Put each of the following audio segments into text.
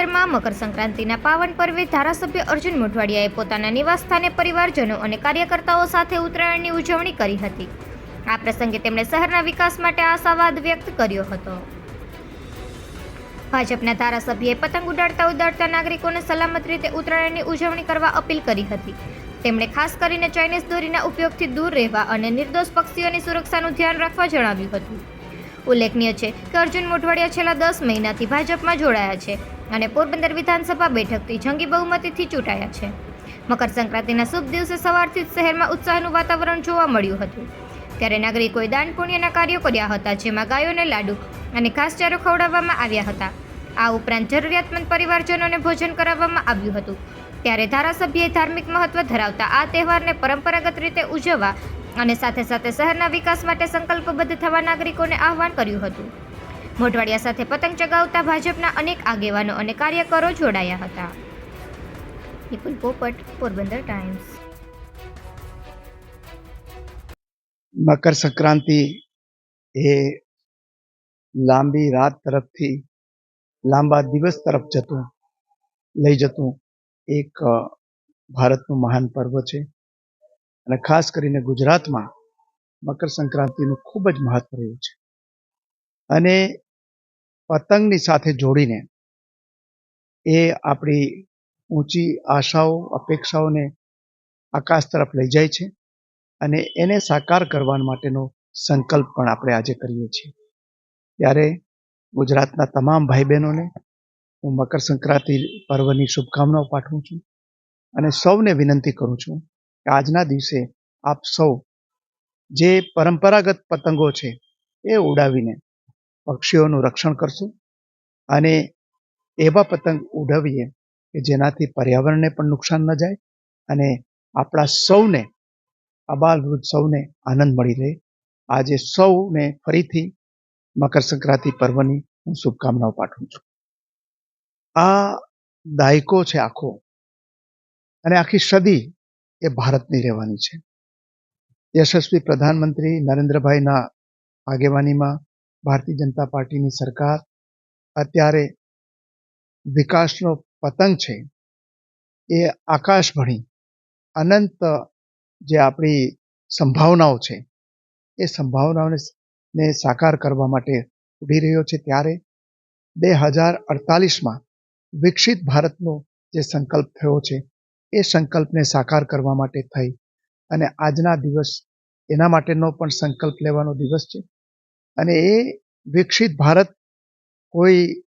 મકર સંક્રાંતિના પાવન પર્વે ધારાસભ્ય અર્જુન મોઢવાડિયાએ પોતાના નિવાસસ્થાને પરિવારજનો અને કાર્યકર્તાઓ સાથે ઉત્તરાયણની ઉજવણી કરી હતી. આ પ્રસંગે તેમણે શહેરના વિકાસ માટે આશાવાદ વ્યક્ત કર્યો હતો. ભાજપના ધારાસભ્યએ પતંગ ઉડાડતા ઉડાડતા નાગરિકોને સલામત રીતે ઉત્તરાયણની ઉજવણી કરવા અપીલ કરી હતી. તેમણે ખાસ કરીને ચાઇનીઝ દોરીના ઉપયોગથી દૂર રહેવા અને નિર્દોષ પક્ષીઓની સુરક્ષાનું ધ્યાન રાખવા જણાવ્યું હતું. ઉલ્લેખનીય છે કે અર્જુન મોઢવાડિયા છેલ્લા દસ મહિનાથી ભાજપમાં જોડાયા છે. અને પોરબંદર વિધાનસભા બેઠકથી જંગી બહુમતીથી ચૂંટાયા છે. મકર સંક્રાંતિના શુભ દિવસે સવારથી જ શહેરમાં ઉત્સાહનું વાતાવરણ જોવા મળ્યું હતું. ત્યારે નાગરિકોએ દાન પુણ્યના કાર્યો કર્યા હતા, જેમાં ગાયોને લાડુ અને ઘાસચારો ખવડાવવામાં આવ્યા હતા. આ ઉપરાંત જરૂરિયાતમંદ પરિવારજનોને ભોજન કરાવવામાં આવ્યું હતું. ત્યારે ધારાસભ્યએ ધાર્મિક મહત્વ ધરાવતા આ તહેવારને પરંપરાગત રીતે ઉજવવા અને સાથે સાથે શહેરના વિકાસ માટે સંકલ્પબદ્ધ થવા નાગરિકોને આહવાન કર્યું હતું. મોઢવાડિયા સાથે પતંગ ચગાવતા ભાજપના અનેક આગેવાનો અને કાર્યકરો જોડાયા હતા. નિપુલ પોપટ, પોરબંદર ટાઈમ્સ. મકર સંક્રાંતિ એ લાંબી રાત તરફથી, લાંબા દિવસ તરફ જતું, લઈ જતું એક ભારતનું મહાન પર્વ છે. અને ખાસ કરીને ગુજરાતમાં મકર સંક્રાંતિનું ખૂબ જ મહત્વ રહ્યું છે. અને પતંગની સાથે જોડીને એ આપણી ઊંચી આશાઓ, અપેક્ષાઓને આકાશ તરફ લઈ જાય છે અને એને સાકાર કરવા માટેનો સંકલ્પ પણ આપણે આજે કરીએ છીએ. ત્યારે ગુજરાતના તમામ ભાઈ બહેનોને હું મકર સંક્રાંતિ પર્વની શુભકામનાઓ પાઠવું છું અને સૌને વિનંતી કરું છું કે આજના દિવસે આપ સૌ જે પરંપરાગત પતંગો છે એ ઉડાવીને પક્ષીઓનું રક્ષણ કરશું અને એવા પતંગ ઉડાવીએ કે જેનાથી પર્યાવરણને પણ નુકસાન ન જાય અને આપણા સૌને અબાલ વૃદ્ધ સૌને આનંદ મળી રહે. આજે સૌને ફરીથી મકર સંક્રાંતિ પર્વની હું શુભકામનાઓ પાઠવું છું. આ દાયકો છે આખો અને આખી સદી એ ભારતની રહેવાની છે. યશસ્વી પ્રધાનમંત્રી નરેન્દ્રભાઈના આગેવાનીમાં ભારતીય જનતા પાર્ટીની સરકાર અત્યારે વિકાસનો પતંગ છે એ આકાશ ભણી અનંત જે આપણી સંભાવનાઓ છે એ સંભાવનાઓને ને સાકાર કરવા માટે ઉડી રહ્યો છે ત્યારે બે હજાર અડતાલીસમાં વિકસિત ભારતનો જે સંકલ્પ થયો છે એ સંકલ્પને સાકાર કરવા માટે થઈ. અને આજના દિવસ એના માટેનો પણ સંકલ્પ લેવાનો દિવસ છે. અને એ વિકસિત ભારત કોઈ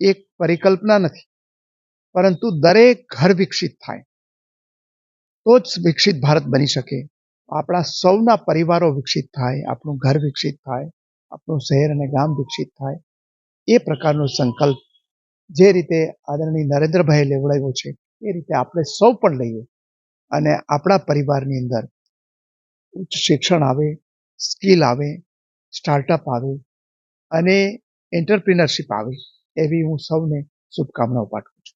એક પરિકલ્પના નથી. પરંતુ દરેક ઘર વિકસિત થાય. તો જ વિકસિત ભારત બની શકે. આપણા સૌના પરિવારો વિકસિત થાય, આપણું ઘર વિકસિત થાય, આપણું શહેર અને ગામ વિકસિત થાય. એ પ્રકારનો સંકલ્પ જે રીતે આદરણીય નરેન્દ્રભાઈએ લેવડાવ્યો છે, એ રીતે આપણે સૌ પણ લઈએ. અને આપણા પરિવારની અંદર ઉચ્ચ શિક્ષણ આવે, સ્કિલ આવે સ્ટાર્ટઅપ આવે અને એન્ટરપ્રિનરશિપ આવે એવી હું સૌને શુભકામનાઓ પાઠવું